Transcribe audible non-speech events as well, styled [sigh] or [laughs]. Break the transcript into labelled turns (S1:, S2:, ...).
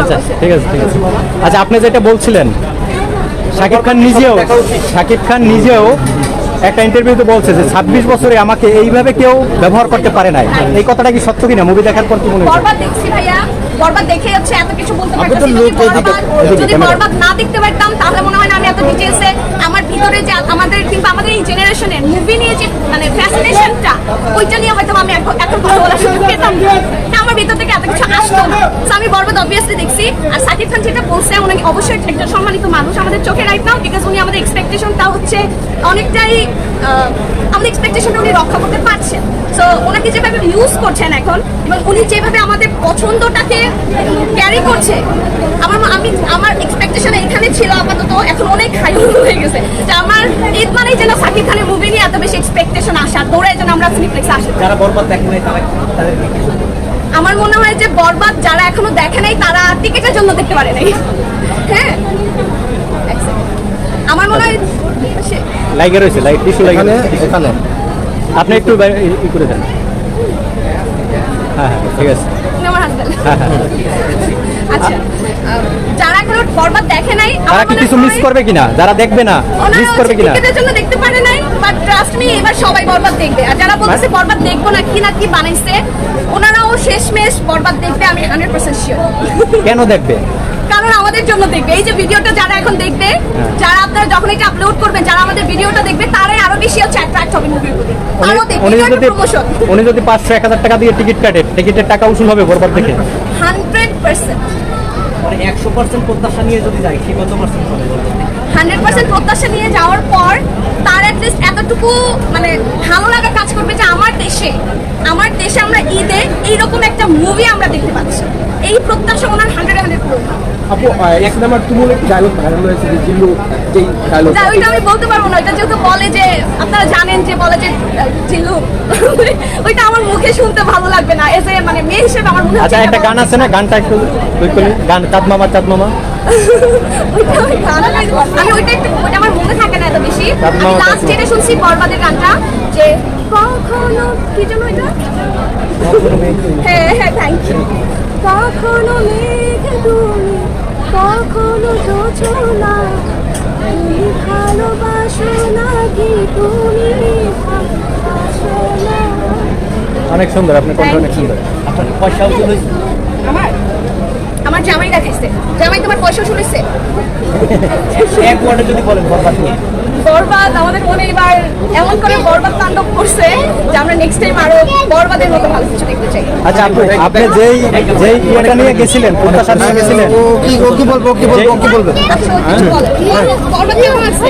S1: আচ্ছা ঠিক আছে ঠিক আছে। আচ্ছা আপনি যেটা বলছিলেন শাকিব খান নিজেও শাকিব খান নিজেও একটা ইন্টারভিউতে বলছে যে ছাব্বিশ বছরে আমাকে এইভাবে কেউ ব্যবহার করতে পারে নাই। এই কথাটা কি সত্য কিনা? মুভি দেখার পর কি মনে হচ্ছে?
S2: দেখছি ভাইয়া। বরবাদ দেখে হচ্ছে এত কিছু বলতে পারতেছি যদি বরবাদ
S1: এদিকে
S2: যদি
S1: ক্যামেরা।
S2: বরবাদ না দেখতে পারতাম তাহলে মনে হয় না আমি এত ডিটেলসে আমার ভিতরে যে আমাদের কিংবা আমাদের এই জেনারেশনের মুভি নিয়ে যে মানে ফ্যাসিনেশনটা ওইটা নিয়ে হয়তো আমি এখন এখন কথা বলার সুযোগ পেতাম না। তা আমার ভিতর থেকে এত কিছু আসতো না So আমি বরবাদ অবভিয়াসলি দেখছি, আর সাকিব খান যেটা বলছে, উনি অবশ্যই একটা সম্মানিত মানুষ আমাদের চোখে রাইট নাও বিকজ উনি আমাদের এক্সপেকটেশনটা হচ্ছে অনেকটাই আমাদের এক্সপেকটেশনটা উনি রক্ষা করতে পারছেন। সো ওনাকে যেভাবে ইউজ করছেন এখন, এবং উনি যেভাবে আমাদের পছন্দটাকে ক্যারি করছে, আমার আমি আমার এক্সপেকটেশন এখানে ছিল আপাতত, এখন অনেক হাই [laughs] হয়ে গেছে। যে আমার ঈদ মানেই যেন সাকিব খানের মুভি নিয়ে এত বেশি এক্সপেকটেশন আসা দৌড়ে যেন আমরা সিনেপ্লেক্সে আসি।
S1: যারা বরবাদ দেখেন তারা বলবেন?
S2: আমার মনে হয় যে বরবাদ যারা এখনও দেখে নাই তারা টিকেটের জন্য দেখতে পারে নাই। হ্যাঁ? আমার মনে হয়
S1: লাইগে রয়েছে লাইট টিস্যু লাগে
S3: এখানে
S1: আপনি একটু ই- করে দেন। হ্যাঁ হ্যাঁ ঠিক আছে।
S2: আমার হাজবেন্ড
S1: হ্যাঁ হ্যাঁ
S2: আচ্ছা যারা এখনও বরবাদ দেখে নাই
S1: তারা কি কিছু মিস করবে কিনা? যারা দেখবে না
S2: ওনারা
S1: মিস করবে
S2: হচ্ছে
S1: কিনা?
S2: টিকেটের জন্য দেখতে পারে নাই বাট ট্রাস্ট মি এবার সবাই বরবাদ দেখবে। আর যারা বলতেছে
S1: মানে-
S2: বরবাদ দেখব না কি না কি বানাইছে ওনারাও শেষমেশ বরবাদ দেখবে আমি হান্ড্রেড পার্সেন্ট শিওর
S1: কেন দেখবে?
S2: কারণ আমাদের জন্য দেখবে। এই যে ভিডিওটা যারা এখন দেখবে
S1: হ্যাঁ।
S2: যারা আপনারা যখন এটা আপলোড করবেন যারা আমাদের ভিডিওটা দেখবে তারাই আরও বেশি হচ্ছে অ্যাট্রাক্ট হবে মুভির প্রতি
S1: উনি-
S2: আরও দেখবে
S1: উনি যদি
S2: প্রমোশন
S1: উনি যদি পাঁচশো এক হাজার টাকা দিয়ে টিকিট কাটে টিকিটের টাকা উসুল হবে বরবাদ দেখে।
S2: Hundred percent.
S1: মানে একশো পার্সেন্ট প্রত্যাশা নিয়ে যদি যাই সে কত পার্সেন্ট হবে
S2: হান্ড্রেড পার্সেন্ট প্রত্যাশা নিয়ে যাওয়ার পর তার অ্যাটলিস্ট এতটুকু মানে ভালো লাগা কাজ করবে যে আমার দেশে আমরা ঈদে এইরকম একটা মুভি আমরা দেখতে পাচ্ছি। এই প্রত্যাশা ওনার হান্ড্রেড হান্ড্রেড পূরণ হবে।
S3: আপু এক সিনেমার তুমুল ডায়লগ ভাইরাল হয়েছে যে জিল্লু যেই ডায়লগ
S2: যা ওইটা আমি বলতে পারব না। ওইটা যেহেতু বলে যে আপনারা জানেন যে বলে যে জিল্লু ওইটা আমার মুখে শুনতে ভালো লাগবে না। এসে মানে মেয়ে হিসেবে আমার মনে হচ্ছে
S1: আচ্ছা একটা গান আছে না? গানটা একটু গান মামা মামা [laughs]
S2: ওইটা আমি গান আমি ওইটা একটু ওইটা আমার মনে থাকে না এত বেশি
S1: তারপর
S2: আমি
S1: আমার
S2: লাস্ট যেটা শুনছি বরবাদের গানটা যে কখনো কি এটা? হ্যাঁ হ্যাঁ থ্যাংক ইউ কখনো মেঘ তুমি কখনো জোছনা তুমি ভালোবাসো নাকি তুমি
S1: অনেক সুন্দর আপনার কণ্ঠ অনেক সুন্দর। আপনার পয়সা উসুল হয়েছে
S2: আমার? আমার জামাই দেখাইছে। জামাই তোমার পয়সা শুনেছে [laughs]
S1: এক ওয়ার্ডে যদি বলেন বরবাদ নিয়ে।
S2: বরবাদ আমাদের মনে এবার এমন করে বরবাদ তাণ্ডব করছে যে আমরা নেক্সট টাইম আরও বরবাদের মতো ভালো কিছু দেখতে চাই
S1: আচ্ছা আপনি আপনি যেই যেই ইয়েটা নিয়ে গেছিলেন প্রত্যাশা নিয়ে গেছিলেন
S3: ও কি ও কি বলব কি বলব কি বলবে
S2: আচ্ছা। বরবাদ কেমন আছে